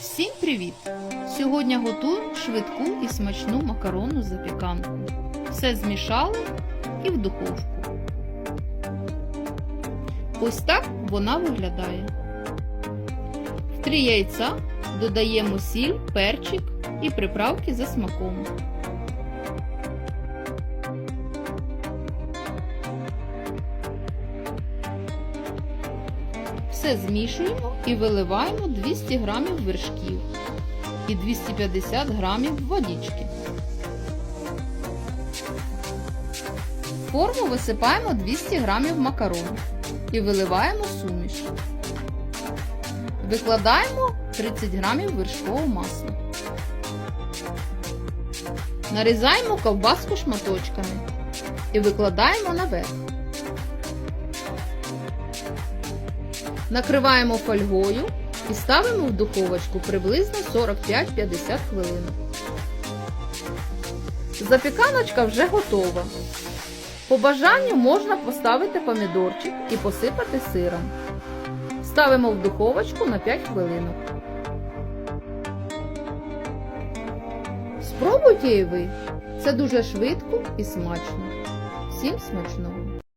Всім привіт! Сьогодні готую швидку і смачну макаронну запіканку. Все змішали і в духовку. Ось так вона виглядає. В три яйця додаємо сіль, перчик і приправки за смаком. Все змішуємо і виливаємо 200 г вершків і 250 г водички. В форму висипаємо 200 г макарон і виливаємо суміш. Викладаємо 30 г вершкового масла. Нарізаємо ковбаску шматочками і викладаємо наверх. Накриваємо фольгою і ставимо в духовочку приблизно 45-50 хвилин. Запіканочка вже готова. По бажанню можна поставити помідорчик і посипати сиром. Ставимо в духовочку на 5 хвилинок. Спробуйте і ви. Це дуже швидко і смачно. Всім смачного!